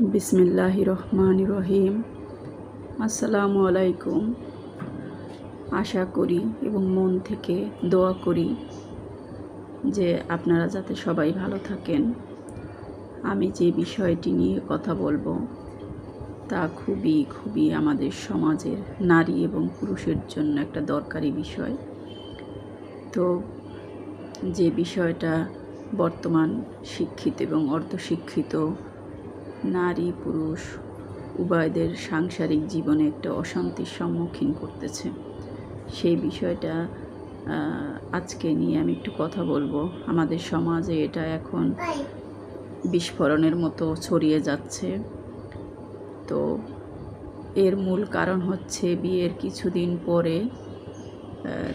বিসমিল্লাহ রহমান রহিম। আসসালামু আলাইকুম। আশা করি এবং মন থেকে দোয়া করি যে আপনারা যাতে সবাই ভালো থাকেন। আমি যে বিষয়টি নিয়ে কথা বলব তা খুবই খুবই আমাদের সমাজের নারী এবং পুরুষের জন্য একটা দরকারি বিষয়। তো যে বিষয়টা বর্তমান শিক্ষিত এবং অর্ধশিক্ষিত নারী, পুরুষ, উভয়দের সাংসারিক জীবনে একটা অশান্তির সম্মুখীন করতেছে। সেই বিষয়টা আজকে নিয়ে আমি একটু কথা বলব। আমাদের সমাজে এটা এখন বিস্ফোরণের মতো ছড়িয়ে যাচ্ছে। তো এর মূল কারণ হচ্ছে বিয়ের কিছুদিন পরে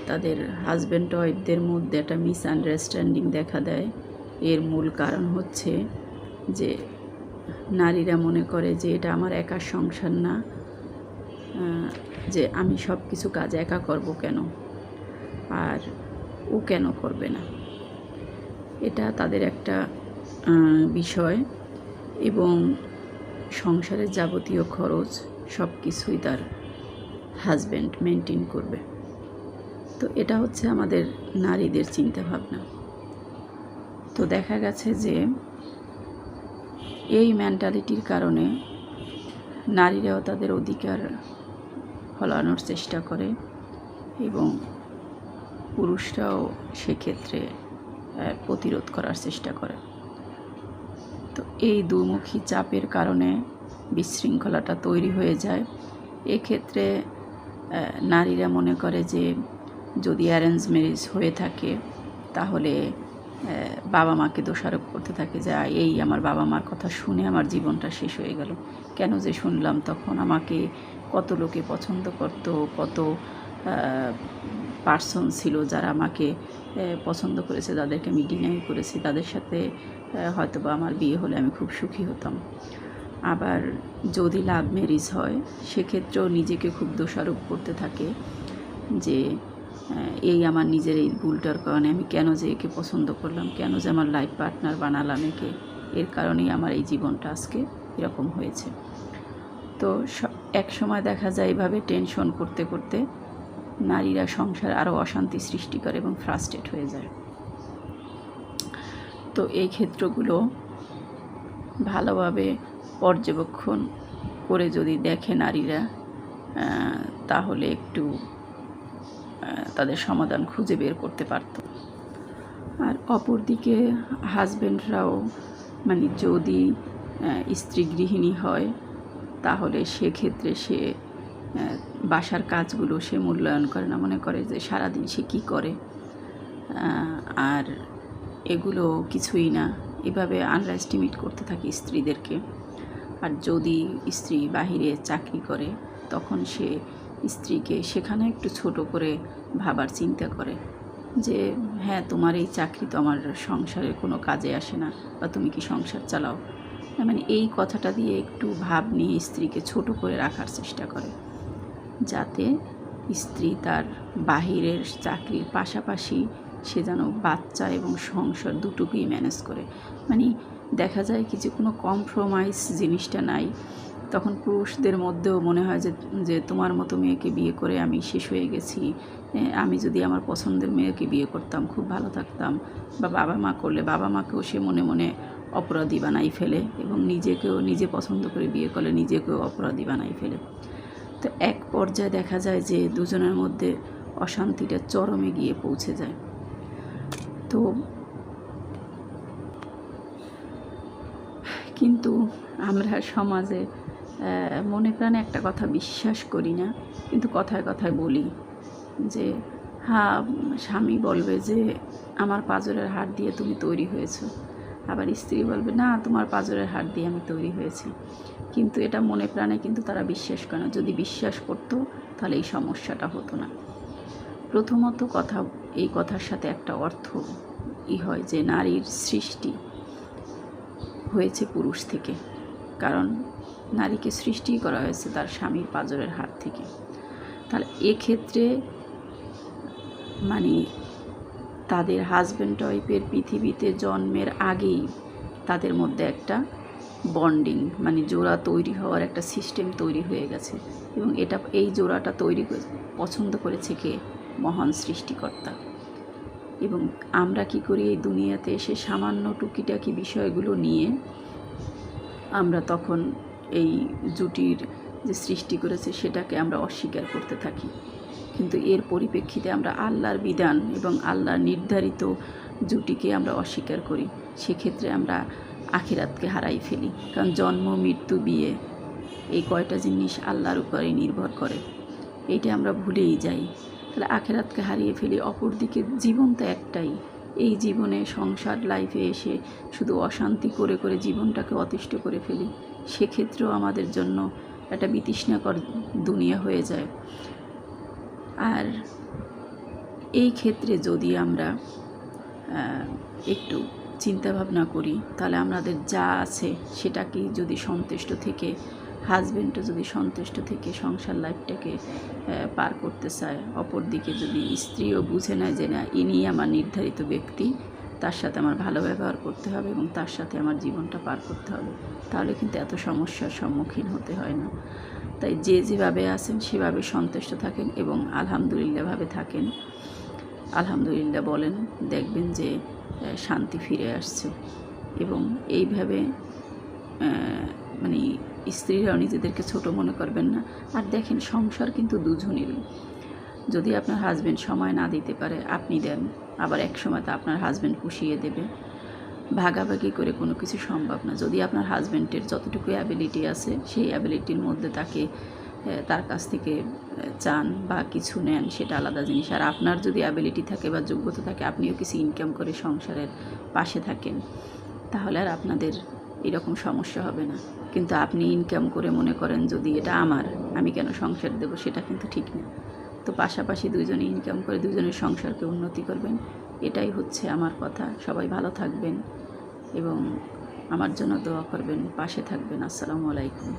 তাদের হাজব্যান্ড ওয়াইফদের মধ্যে একটা মিসআন্ডারস্ট্যান্ডিং দেখা দেয়। এর মূল কারণ হচ্ছে যে নারীরা মনে করে যে এটা আমার একার সংসার না যে আমি সব কিছু কাজ একা করব কেন? আর ও কেন করবে না? এটা তাদের একটা বিষয় এবং সংসারের যাবতীয় খরচ সব কিছুই তার হাজব্যান্ড মেনটেন করবে। তো এটা হচ্ছে আমাদের নারীদের চিন্তাভাবনা। তো দেখা গেছে যে এই মেন্টালিটির কারণে নারীরাও তাদের অধিকার ফলানোর চেষ্টা করে এবং পুরুষরাও সেক্ষেত্রে প্রতিরোধ করার চেষ্টা করে। তো এই দুমুখী চাপের কারণে বিশৃঙ্খলাটা তৈরি হয়ে যায়। এক্ষেত্রে নারীরা মনে করে যে যদি অ্যারেঞ্জ ম্যারেজ হয়ে থাকে, তাহলে বাবা মাকে দোষারোপ করতে থাকে যে এই আমার বাবা মার কথা শুনে আমার জীবনটা শেষ হয়ে গেল। কেন যে শুনলাম তখন আমাকে কত লোকে পছন্দ করত কত পার্সন ছিল যারা আমাকে পছন্দ করেছে যাদেরকে আমি ডিনাই করেছি। তাদের সাথে আহ, হয়তো বা আমার বিয়ে হলে আমি খুব সুখী হতাম। আবার যদি লাভ ম্যারিজ হয় সেক্ষেত্রেও নিজেকে খুব দোষারোপ করতে থাকে যে এই আমার নিজের এই ভুলটার কারণে আমি কেন যে একে পছন্দ করলাম, কেন যে আমার লাইফ পার্টনার বানালাম একে, এর কারণেই আমার এই জীবনটা আজকে এরকম হয়েছে। তো এক সময় দেখা যায় এইভাবে টেনশন করতে করতে নারীরা সংসার আরও অশান্তি সৃষ্টি করে এবং ফ্রাস্ট্রেট হয়ে যায়। তো এই ক্ষেত্রগুলো ভালোভাবে পর্যবেক্ষণ করে যদি দেখে নারীরা তাহলে একটু তাদের সমাধান খুঁজে বের করতে পারত। আর অপরদিকে হাজব্যান্ডরাও মানে যদি স্ত্রী গৃহিণী হয়, তাহলে সেক্ষেত্রে সে বাসার কাজগুলো সে মূল্যায়ন করে না। মনে করে যে সারাদিন সে কী করে? আর এগুলো কিছুই না। এভাবে আন্ডার এস্টিমেট করতে থাকে স্ত্রীদেরকে। আর যদি স্ত্রী বাহিরে চাকরি করে, তখন সে স্ত্রীকে সেখানে একটু ছোট করে ভাবার চিন্তা করে যে হ্যাঁ তোমার এই চাকরি তো আমার সংসারের কোনো কাজে আসে না বা তুমি কি সংসার চালাও? মানে এই কথাটা দিয়ে একটু ভাব নিয়ে স্ত্রীকে ছোট করে রাখার চেষ্টা করে। যাতে স্ত্রী তার বাহিরের চাকরির পাশাপাশি সে যেন বাচ্চা এবং সংসার দুটোকেই ম্যানেজ করে। মানে দেখা যায় কি যে কোনো কম্প্রোমাইজ জিনিসটা নাই। তখন পুরুষদের মধ্যেও মনে হয় যে যে তোমার মতো মেয়েকে বিয়ে করে আমি শেষ হয়ে গেছি। আমি যদি আমার পছন্দের মেয়েকে বিয়ে করতাম, খুব ভালো থাকতাম। বা বাবা মা করলে বাবা মাকেও সে মনে মনে অপরাধী বানাই ফেলে এবং নিজেকেও নিজে পছন্দ করে বিয়ে করলে নিজেকেও অপরাধী বানাই ফেলে। তো এক পর্যায়ে দেখা যায় যে দুজনের মধ্যে অশান্তিটা চরমে গিয়ে পৌঁছে যায়। তো কিন্তু আমরা সমাজে মনে প্রাণে একটা কথা বিশ্বাস করি না, কিন্তু কথায় কথায় বলি যে হ্যাঁ স্বামী বলবে যে, আমার পাঁজরের হাড় দিয়ে তুমি তৈরি হয়েছো। আবার স্ত্রী বলবে, না, তোমার পাঁজরের হাড় দিয়ে আমি তৈরি হয়েছি। কিন্তু এটা মনে প্রাণে কিন্তু তারা বিশ্বাস করে না। যদি বিশ্বাস করতো, তাহলে এই সমস্যাটা হতো না। প্রথমত কথা, এই কথার সাথে একটা অর্থ ই হয় যে, নারীর সৃষ্টি হয়েছে পুরুষ থেকে। কারণ নারীকে সৃষ্টি করা হয়েছে তার স্বামীর পাঁজরের হাত থেকে। তাহলে এক্ষেত্রে মানে তাদের হাজব্যান্ড ওয়াইফের পৃথিবীতে জন্মের আগেই তাদের মধ্যে একটা বন্ডিং মানে জোড়া তৈরি হওয়ার একটা সিস্টেম তৈরি হয়ে গেছে। এবং এটা, এই জোড়াটা তৈরি পছন্দ করেছে কে? মহান সৃষ্টিকর্তা। এবং আমরা কি করি এই দুনিয়াতে এসে সামান্য টুকিটাকি বিষয়গুলো নিয়ে আমরা তখন এই জুটির যে সৃষ্টি করেছে সেটাকে আমরা অস্বীকার করতে থাকি। কিন্তু এর পরিপ্রেক্ষিতে আমরা আল্লাহর বিধান এবং আল্লাহর নির্ধারিত জুটিকে আমরা অস্বীকার করি। সেক্ষেত্রে আমরা আখিরাতকে হারাই ফেলি। কারণ জন্ম, মৃত্যু, বিয়ে এই কয়টা জিনিস আল্লাহর উপরে নির্ভর করে। এইটা আমরা ভুলেই যাই। তাহলে আখেরাতকে হারিয়ে ফেলি, অপরদিকে জীবন তো একটাই। এই জীবনে সংসার লাইফে এসে শুধু অশান্তি করে করে জীবনটাকে অতিষ্ঠ করে ফেলি, সেক্ষেত্রেও আমাদের জন্য একটা বিতৃষ্ণাকর দুনিয়া হয়ে যায়। আর এই ক্ষেত্রে যদি আমরা একটু চিন্তাভাবনা করি, তাহলে আমাদের যা আছে সেটাকেই যদি সন্তুষ্ট থেকে হাজব্যান্ডও যদি সন্তুষ্ট থেকে সংসার লাইফটাকে পার করতে চায়, অপরদিকে যদি স্ত্রীও বুঝে নেয় যে না, ইনি আমার নির্ধারিত ব্যক্তি, তার সাথে আমার ভালো ব্যবহার করতে হবে এবং তার সাথে আমার জীবনটা পার করতে হবে, তাহলে কিন্তু এত সমস্যার সম্মুখীন হতে হয় না। তাই যে যেভাবে আছেন, সেভাবে সন্তুষ্ট থাকেন এবং আলহামদুলিল্লাহভাবে থাকেন। আলহামদুলিল্লাহ বলেন, দেখবেন যে শান্তি ফিরে আসছে এবং এইভাবে মানে স্ত্রীরাও নিজেদেরকে ছোট মনে করবেন না। আর দেখেন, সংসার কিন্তু দুজনেরই। যদি আপনার হাজবেন্ড সময় না দিতে পারে, আপনি দেন। আবার এক সময় তো আপনার হাজবেন্ড পুষিয়ে দেবে। ভাগাভাগি করে কোনো কিছু সম্ভব না। যদি আপনার হাজবেন্ডের যতটুকু অ্যাবিলিটি আছে, সেই অ্যাবিলিটির মধ্যে তাকে তার কাছ থেকে চান বা কিছু নেন, সেটা আলাদা জিনিস। আর আপনার যদি অ্যাবিলিটি থাকে বা যোগ্যতা থাকে, আপনিও কিছু ইনকাম করে সংসারের পাশে থাকেন, তাহলে আর আপনাদের এরকম সমস্যা হবে না। কিন্তু আপনি ইনকাম করে মনে করেন যদি এটা আমার, আমি কেন সংসার দেব সেটা কিন্তু ঠিক না। তো পাশাপাশি দুজনে ইনকাম করে দুজনের সংসারকে উন্নতি করবেন, এটাই হচ্ছে আমার কথা। সবাই ভালো থাকবেন এবং আমার জন্য দোয়া করবেন, পাশে থাকবেন। আসসালামু আলাইকুম।